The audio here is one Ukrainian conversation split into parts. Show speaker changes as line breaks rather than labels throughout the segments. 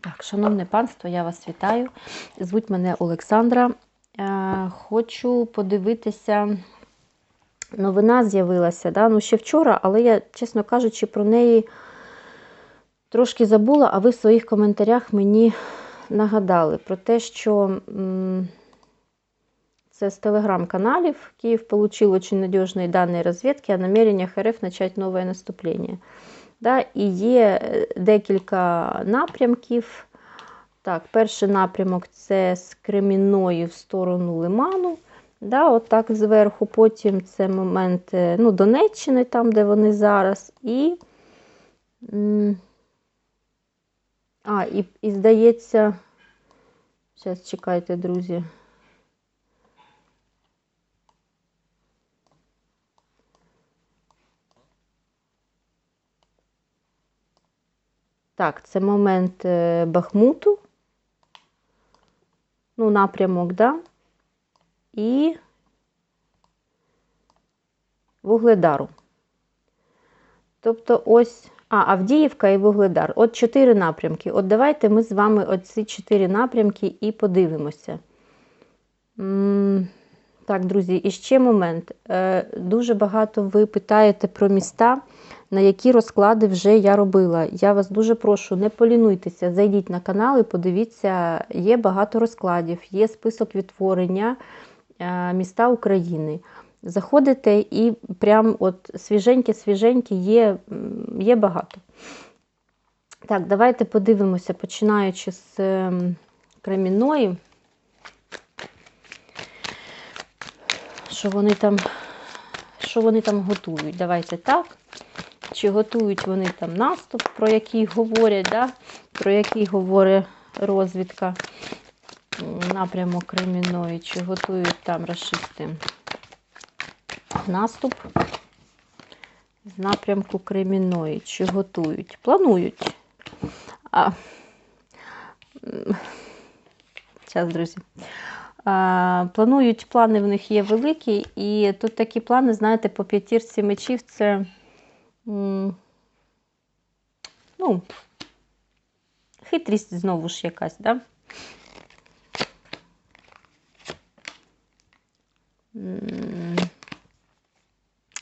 Так, шановне панство, я вас вітаю. Звуть мене Олександра. Е, Хочу подивитися. Новина з'явилася, да? ну ще вчора, але я, чесно кажучи, про неї трошки забула, а ви в своїх коментарях мені нагадали про те, що це з телеграм-каналів. Київ получил очень надежные данные разведки о намерениях РФ начать новое наступление. Да, і є е, декілька напрямків. Так, перший напрямок це з Кремінної в сторону Лиману. Да, от зверху. Потім це момент е, ну, Донеччини, там, де вони зараз. І, а, і, і здається, зараз чекайте, друзі. Так, це момент е, Бахмуту. Ну, напрямок, да? І Вугледару. Тобто ось, а, Авдіївка і Вугледар. От чотири напрямки. От давайте ми з вами оці чотири напрямки і подивимося. Так, друзі, і ще момент. Е, Дуже багато ви питаєте про міста, на які розклади вже я робила. Я вас дуже прошу, не полінуйтеся, зайдіть на канал і подивіться, є багато розкладів, є список відтворення е, міста України. Заходите і прям от свіженьке-свіженьке є, є багато. Так, давайте подивимося, починаючи з ем, Кремінної. Що вони там, що вони там готують? Давайте так. Чи готують вони там наступ, про який говорять, да? про який говорить розвідка напрямок Кремінної, чи готують там расисти наступ з напрямку Кремінної, чи готують? Планують. А, Зараз, друзі. Планують, плани в них є великі, і тут такі плани, знаєте, по п'ятірці мечів це. Ну, хитрість знову ж якась, да?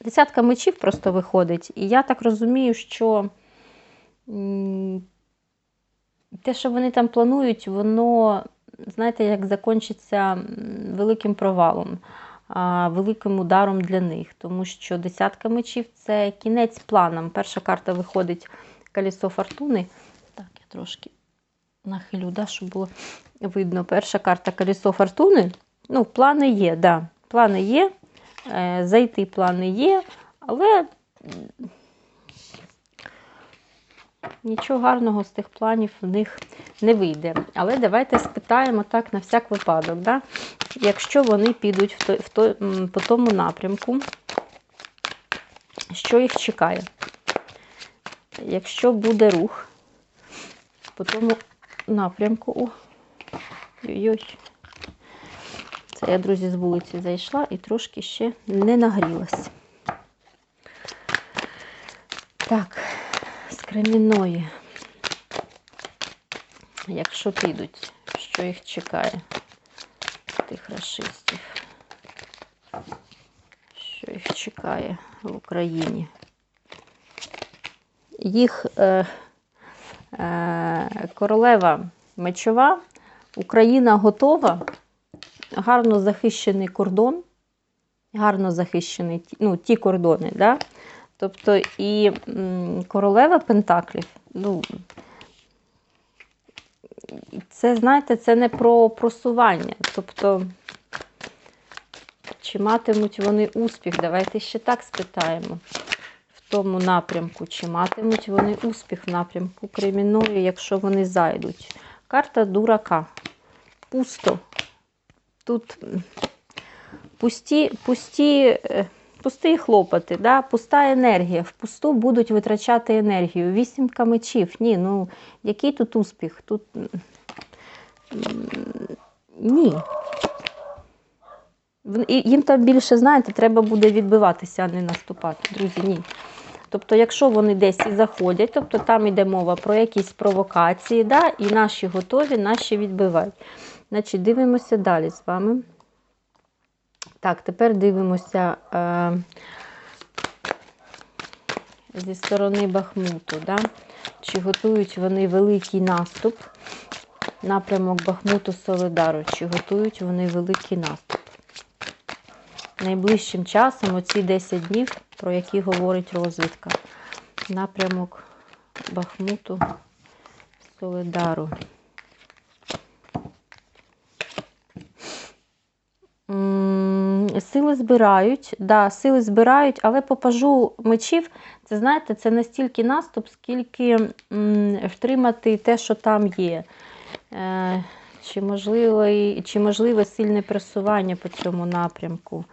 Десятка мечів просто виходить. І я так розумію, що те, що вони там планують, воно, знаєте, як закінчиться великим провалом, великим ударом для них. Тому що десятка мечів це кінець планам. Перша карта виходить колесо фортуни. Так, я трошки нахилю, да, щоб було видно. Перша карта колесо фортуни. Ну, плани є, да. Плани є. Е, Зайти плани є, але нічого гарного з тих планів в них не вийде. Але давайте спитаємо так на всяк випадок. Да? Якщо вони підуть в той, в той, по тому напрямку, що їх чекає? Якщо буде рух по тому напрямку. Ой-ой. Це я, друзі, з вулиці зайшла і трошки ще не нагрілась. Так, з Якщо підуть, що їх чекає? Тих расистів. Що їх чекає в Україні? Їх е, е, королева мечова, Україна готова гарно захищений кордон, гарно захищений, ну, ті кордони, да? Тобто і королева Пентаклів, ну, це, знаєте, це не про просування. Тобто, чи матимуть вони успіх? Давайте ще так спитаємо. В тому напрямку, чи матимуть вони успіх в напрямку Кремінної, якщо вони зайдуть. Карта дурака. Пусто. Тут пусті, пусті, е, пусті хлопоти, да? пуста енергія. Впусту будуть витрачати енергію. Вісімка мечів. Ні, ну який тут успіх? Тут ні. Їм там більше, знаєте, треба буде відбиватися, а не наступати. Друзі, ні. Тобто, якщо вони десь і заходять, тобто там йде мова про якісь провокації, да, і наші готові, наші відбивають. Значить, дивимося далі з вами. Так, тепер дивимося е, зі сторони Бахмуту. Да? Чи готують вони великий наступ? Напрямок Бахмуту Солидару, чи готують вони великий наступ? Найближчим часом, оці 10 днів, про які говорить розвідка. Напрямок Бахмуту Солидару. М, Сили збирають, да, сили збирають, але по пажу мечів, це знаєте, це не стільки наступ, скільки м, втримати те, що там є. Е, чи, можливо, чи можливе сильне просування по цьому напрямку?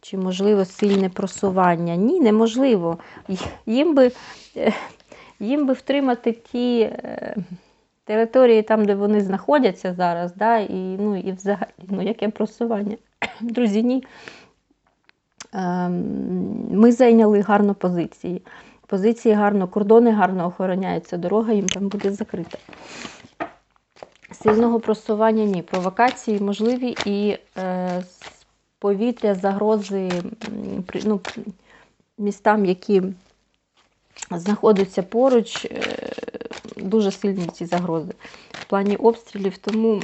Чи можливо сильне просування? Ні, неможливо. Їм би, е, їм би втримати ті е, території, там, де вони знаходяться зараз, да, і, ну, і взагалі, ну, яке просування? Друзі, ні. Ем, Ми зайняли гарно позиції. Позиції гарно, кордони гарно охороняються, дорога їм там буде закрита. Сильного просування ні. Провокації можливі і е, повітря загрози ну, містам, які знаходяться поруч, е, дуже сильні ці загрози в плані обстрілів. Тому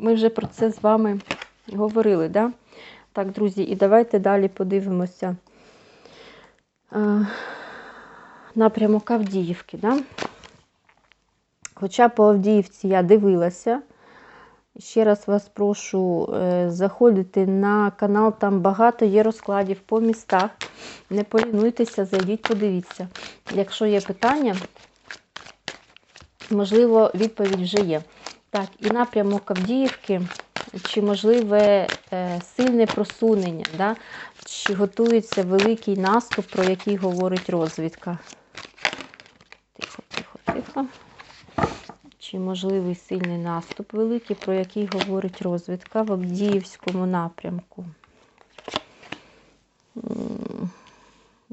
ми вже про це з вами говорили. Да? Так, друзі, і давайте далі подивимося е, напрямок Авдіївки. Да? Хоча по Авдіївці я дивилася. Ще раз вас прошу е, заходити на канал, там багато є розкладів по містах. Не полінуйтеся, зайдіть, подивіться. Якщо є питання, можливо, відповідь вже є. Так, і напрямок Авдіївки, чи можливе е, сильне просунення, да? чи готується великий наступ, про який говорить розвідка. Тихо, тихо, тихо. Чи можливий сильний наступ великий, про який говорить розвідка в Авдіївському напрямку?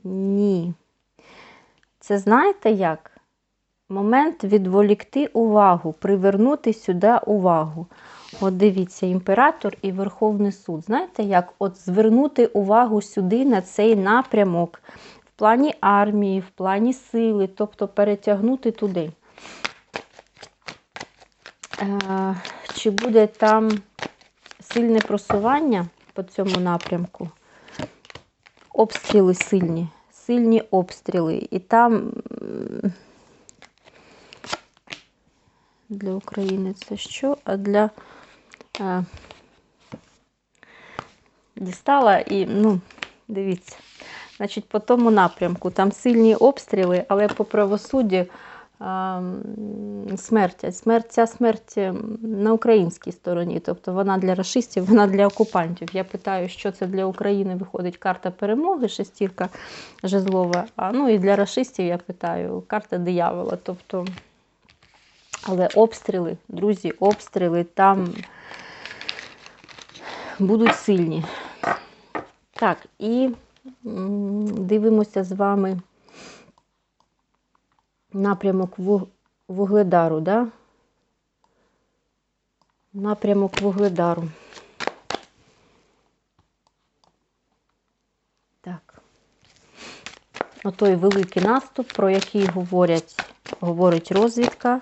Ні. Це знаєте як? Момент відволікти увагу, привернути сюди увагу. От дивіться, імператор і Верховний суд. Знаєте, як от звернути увагу сюди на цей напрямок в плані армії, в плані сили, тобто перетягнути туди. Е, Чи буде там сильне просування по цьому напрямку? Обстріли сильні, сильні обстріли. І там для України це що? А для е, дістала і, ну, дивіться, значить, по тому напрямку там сильні обстріли, але по правосуддю а, смерть. Смерть, ця смерть на українській стороні, тобто вона для расистів, вона для окупантів. Я питаю, що це для України виходить карта перемоги, шестірка жезлова. А ну і для расистів я питаю, карта диявола. Тобто, але обстріли, друзі, обстріли там будуть сильні. Так, і дивимося з вами напрямок Вугледару, да? Напрямок Вугледару. Так. Отой великий наступ, про який говорять, говорить розвідка.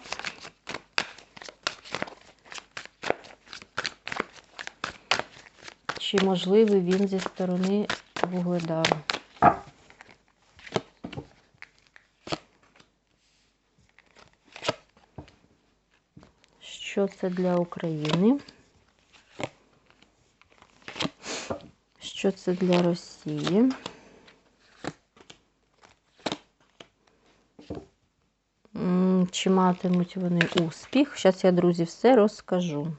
Чи можливий він зі сторони Вугледару? Що це для України? Що це для Росії? Чи матимуть вони успіх? Зараз я, друзі, все розкажу.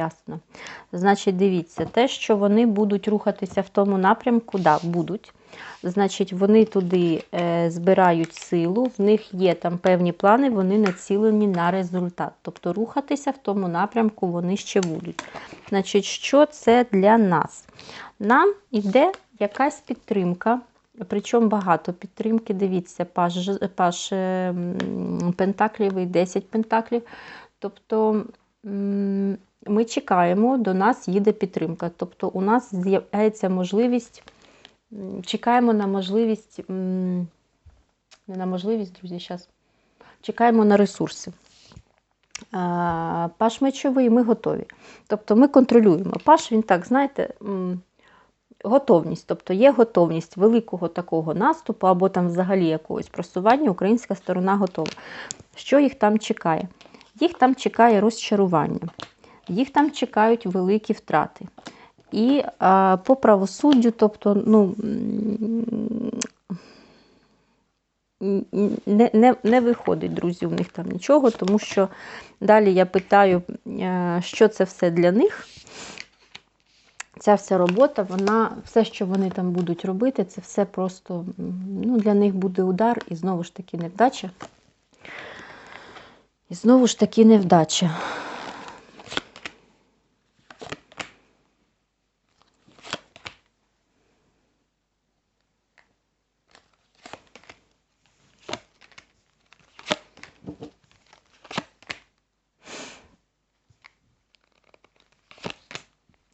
Ясно. Значить, дивіться, те, що вони будуть рухатися в тому напрямку, да, будуть. Значить, вони туди е, збирають силу, в них є там певні плани, вони націлені на результат. Тобто рухатися в тому напрямку вони ще будуть. Значить, що це для нас? нам йде якась підтримка. Причому багато підтримки. Дивіться, паш, паш е, пентаклів і 10 пентаклів. Тобто ми чекаємо, до нас їде підтримка. Тобто у нас з'являється можливість, чекаємо на можливість, не на можливість, друзі, зараз. Чекаємо на ресурси. Паш мечовий, ми готові. Тобто ми контролюємо. Паш, він так, знаєте, готовність. Тобто є готовність великого такого наступу або там взагалі якогось просування, українська сторона готова. Що їх там чекає? Їх там чекає розчарування, їх там чекають великі втрати. І а, по правосуддю, тобто, ну. Не, не, не виходить, друзі, у них там нічого, тому що далі я питаю, е, що це все для них. Ця вся робота, вона, все, що вони там будуть робити, це все просто ну, для них буде удар і знову ж таки невдача. І знову ж таки невдача.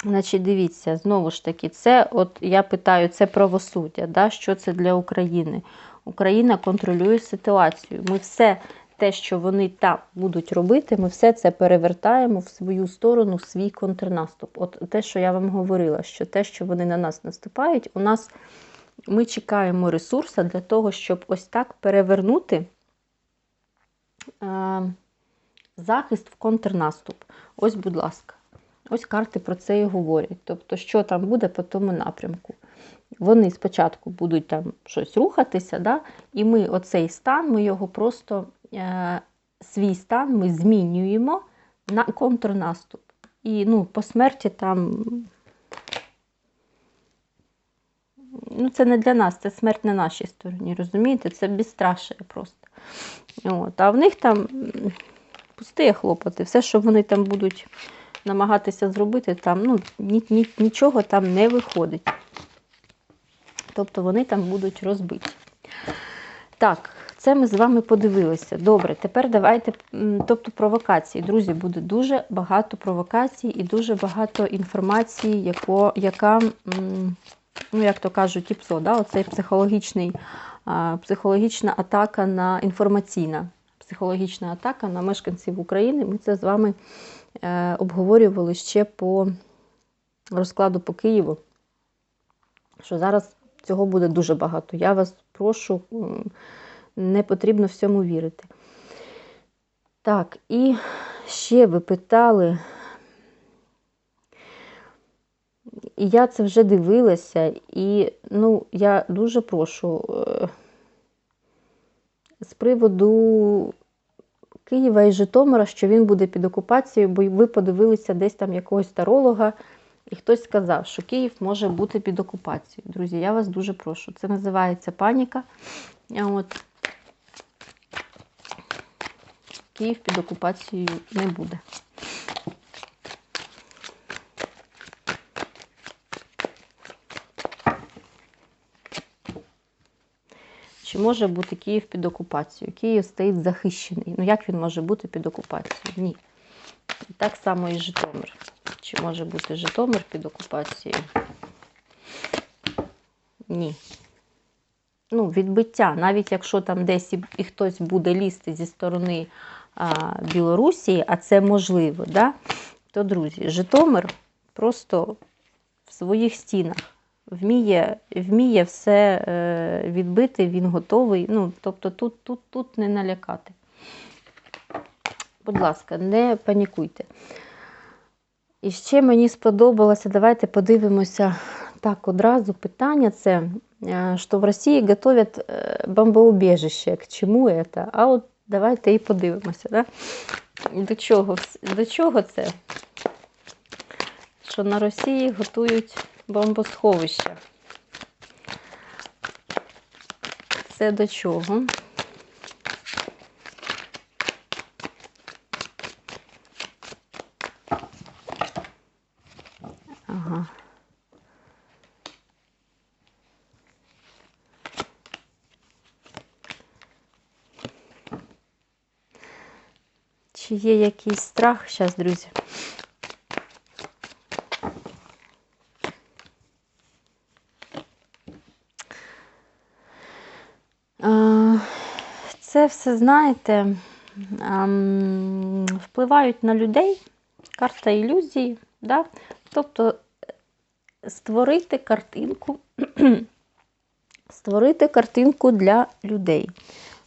Значить, дивіться, знову ж таки, це, от я питаю, це правосуддя, да? що це для України? Україна контролює ситуацію. Ми все те, що вони там будуть робити, ми все це перевертаємо в свою сторону, в свій контрнаступ. От те, що я вам говорила, що те, що вони на нас наступають, у нас ми чекаємо ресурсу для того, щоб ось так перевернути е, захист в контрнаступ. Ось, будь ласка. Ось карти про це і говорять. Тобто, що там буде по тому напрямку. Вони спочатку будуть там щось рухатися, да? і ми оцей стан, ми його просто е, свій стан ми змінюємо на контрнаступ. І ну, по смерті там. Ну, це не для нас, це смерть на нашій стороні, розумієте? Це безстрашие просто. От. А в них там пусті хлопоти. Все, що вони там будуть намагатися зробити, там ну, ні, ні, нічого там не виходить. Тобто вони там будуть розбиті. Так, це ми з вами подивилися. Добре, тепер давайте. Тобто провокації. Друзі, буде дуже багато провокацій і дуже багато інформації, яко, яка, ну, як то кажуть, ІПСО, да? оцей психологічний, психологічна атака на інформаційна психологічна атака на мешканців України. Ми це з вами обговорювали ще по розкладу по Києву, що зараз цього буде дуже багато. Я вас прошу, не потрібно всьому вірити. Так, і ще ви питали. І я це вже дивилася, і ну, я дуже прошу е, з приводу Києва і Житомира, що він буде під окупацією, бо ви подивилися десь там якогось таролога, і хтось сказав, що Київ може бути під окупацією. Друзі, я вас дуже прошу. Це називається паніка. От. Київ під окупацією не буде. Чи може бути Київ під окупацією? Київ стоїть захищений. Ну як він може бути під окупацією? Ні. І так само і Житомир. Чи може бути Житомир під окупацією? Ні. Ну, відбиття, навіть якщо там десь і, і хтось буде лізти зі сторони а, Білорусі, а це можливо, да? то, друзі, Житомир просто в своїх стінах вміє, вміє все е, відбити, він готовий. Ну, тобто тут, тут, тут не налякати. Будь ласка, не панікуйте. І ще мені сподобалося, давайте подивимося так одразу питання це, е, що в Росії готовят е, бомбоубежище. К чому це? А от давайте і подивимося. Да? До, чого, до чого це? Що на Росії готують бомбосховища. Це до чого? Ага. Чи є якийсь страх? Зараз, друзі. Все, знаєте, ам, впливають на людей, карта ілюзії, да? тобто е, створити картинку, створити картинку для людей,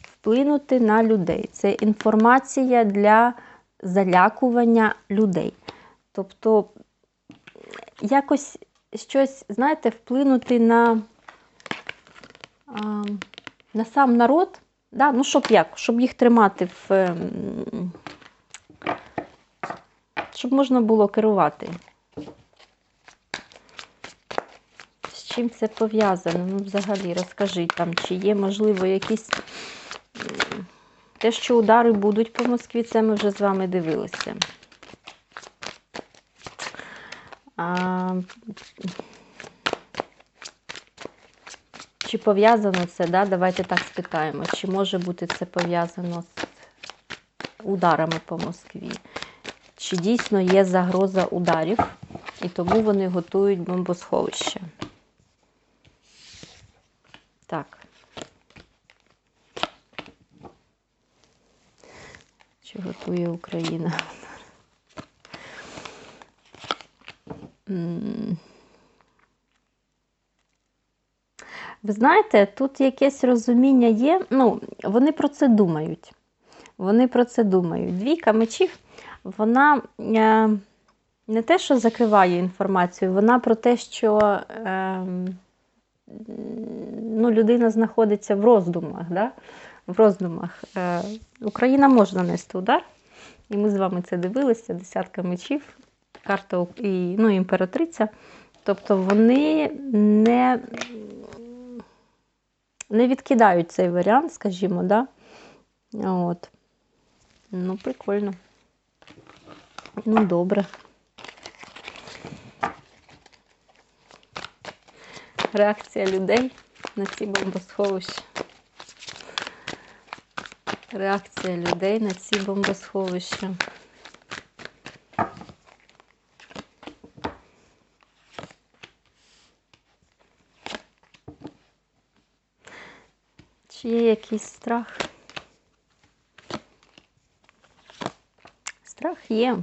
вплинути на людей. Це інформація для залякування людей. Тобто, якось щось, знаєте, вплинути на, а, на сам народ, да? ну, щоб як, щоб їх тримати в. ем, Щоб можна було керувати. З чим це пов'язано? Ну, взагалі, розкажіть там, чи є, можливо, якісь. Те, що удари будуть по Москві, це ми вже з вами дивилися. А, чи пов'язано це, да? давайте так спитаємо, чи може бути це пов'язано з ударами по Москві? Чи дійсно є загроза ударів, і тому вони готують бомбосховище? Так. Чи готує Україна? М. Ви знаєте, тут якесь розуміння є. Ну, вони про це думають. Вони про це думають. Двійка мечів, вона е, не те, що закриває інформацію, вона про те, що е, ну, людина знаходиться в роздумах. Да? В роздумах. Е, Україна може нанести удар, і ми з вами це дивилися, десятка мечів, карта і, ну, імператриця. Тобто вони не, не відкидають цей варіант, скажімо, да? От. Ну, прикольно. Ну, добре. Реакція людей на ці бомбосховища. Реакція людей на ці бомбосховища. Чи є якийсь страх? Страх є.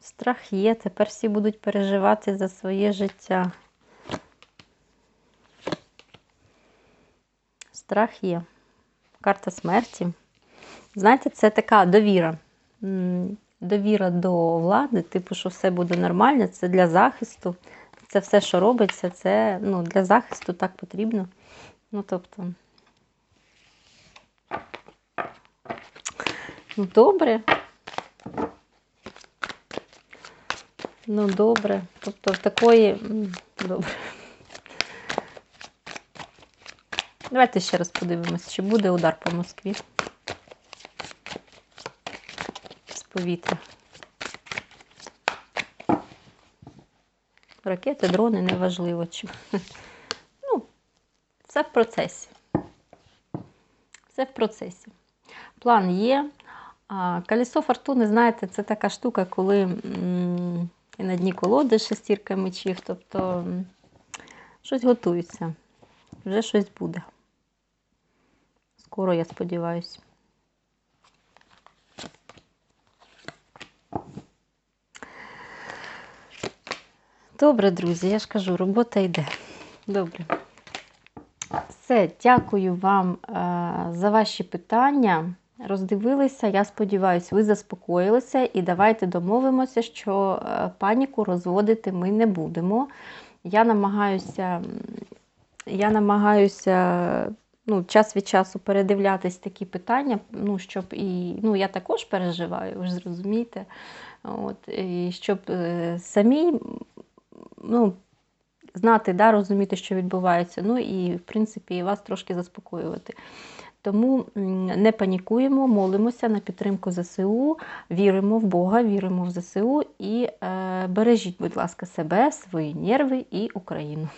Страх є. Тепер всі будуть переживати за своє життя. Страх є. Карта смерті. Знаєте, це така довіра. Довіра до влади, типу, що все буде нормально, це для захисту. Це все, що робиться, це ну, для захисту так потрібно. Ну, тобто. Добре. Ну, добре. Тобто в такої. Добре. Давайте ще раз подивимось, чи буде удар по Москві. З повітря. Ракети, дрони, неважливо. Чи... Ну, все в процесі. Все в процесі. План є. А, Колесо фортуни, знаєте, це така штука, коли і на дні колоди шестірка мечів, тобто щось готується. Вже щось буде. Скоро, я сподіваюся. Добре, друзі, я ж кажу, робота йде. Добре. Все, дякую вам е, за ваші питання. Роздивилися, я сподіваюся, ви заспокоїлися і давайте домовимося, що е, паніку розводити ми не будемо. Я намагаюся, я намагаюся ну, час від часу передивлятись такі питання, ну, щоб і ну, я також переживаю, ви ж зрозумієте. От, і щоб е, самі ну, знати, да, розуміти, що відбувається, ну і, в принципі, вас трошки заспокоювати. Тому не панікуємо, молимося на підтримку ЗСУ, віримо в Бога, віримо в ЗСУ і е, бережіть, будь ласка, себе, свої нерви і Україну.